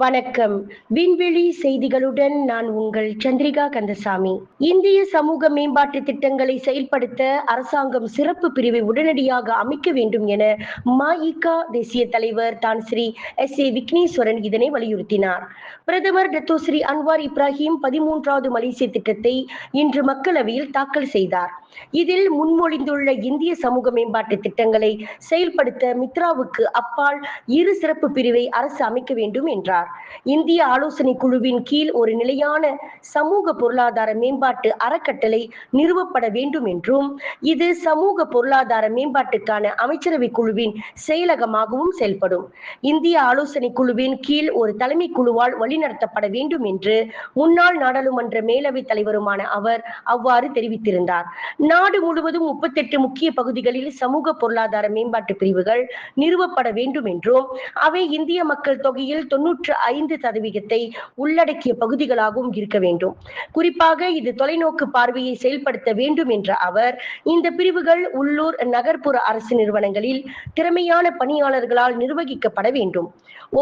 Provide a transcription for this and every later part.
வணக்கம். விண்வெளி செய்திகளுடன் நான் உங்கள் சந்திரிகா கந்தசாமி. இந்திய சமூக மேம்பாட்டு திட்டங்களை செயல்படுத்த அரசாங்கம் சிறப்பு பிரிவை உடனடியாக அமைக்க வேண்டும் என மஇகா தேசிய தலைவர் தான் ஸ்ரீ எஸ் ஏ விக்னேஸ்வரன் இதனை வலியுறுத்தினார். பிரதமர் டத்தோஸ்ரீ அன்வார் இப்ராஹிம் பதிமூன்றாவது மலேசிய திட்டத்தை இன்று மக்களவையில் தாக்கல் செய்தார். இதில் முன்மொழிந்துள்ள இந்திய சமூக மேம்பாட்டு திட்டங்களை செயல்படுத்த மித்ராவுக்கு அப்பால் இரு சிறப்பு பிரிவை அரசு அமைக்க வேண்டும் என்றார். இந்திய ஆலோசனை குழுவின் கீழ் ஒரு நிலையான சமூக பொருளாதார மேம்பாட்டு அறக்கட்டளை நிறுவப்பட வேண்டும் என்றும் இது சமூக பொருளாதார மேம்பாட்டுக்கான அமைச்சரவை குழுவின் செயலகமாகவும் செயல்படும். இந்திய ஆலோசனை குழுவின் கீழ் ஒரு தலைமை குழுவால் வழிநடத்தப்பட வேண்டும் என்று முன்னாள் நாடாளுமன்ற மேலவை தலைவருமான அவர் அவ்வாறு தெரிவித்திருந்தார். நாடு முழுவதும் முப்பத்தெட்டு முக்கிய பகுதிகளில் சமூக பொருளாதார மேம்பாட்டு பிரிவுகள் நிறுவப்பட வேண்டும் என்றும் அவை இந்திய மக்கள் தொகையில் தொன்னூற்றி மூன்று ஐந்து சதவீதத்தை உள்ளடக்கிய பகுதிகளாகவும் இருக்க வேண்டும். குறிப்பாக இது தொலைநோக்கு பார்வையை செயல்படுத்த வேண்டும் என்ற அவர் இந்த பிரிவுகள் உள்ளூர் நகர்ப்புற அரசு நிறுவனங்களில் திறமையான பணியாளர்களால் நிர்வகிக்கப்பட வேண்டும்.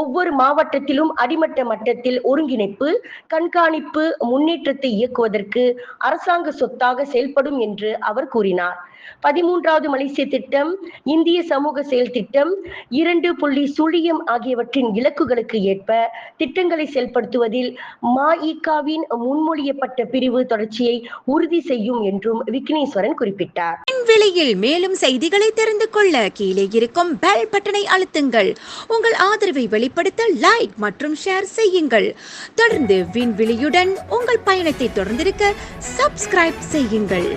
ஒவ்வொரு மாவட்டத்திலும் அடிமட்ட மட்டத்தில் ஒருங்கிணைப்பு கண்காணிப்பு முன்னேற்றத்தை இயக்குவதற்கு அரசாங்க சொத்தாக செயல்படும் என்று அவர் கூறினார். பதிமூன்றாவது மலேசிய திட்டம் இந்திய சமூக செயல் திட்டம் இரண்டு புள்ளி சுழியம் ஆகியவற்றின் இலக்குகளுக்கு ஏற்ப திட்டங்களை செயல்படுத்துவதில் மாஇகாவின் முன்மொழியப்பட்ட பிரிவு தொடர்ச்சியை உறுதி செய்யும் என்றும் விக்னேஸ்வரன் குறிப்பிட்டார். விலையில் மேலும் செய்திகளை தெரிந்து கொள்ள கீழே இருக்கும் பெல் பட்டனை அழுத்துங்கள். உங்கள் ஆதரவை வெளிப்படுத்த லைக் மற்றும் ஷேர் செய்யுங்கள். தொடர்ந்து விண்வெளியுடன் உங்கள் பயணத்தை தொடர்ந்திருக்க சப்ஸ்கிரைப் செய்யுங்கள்.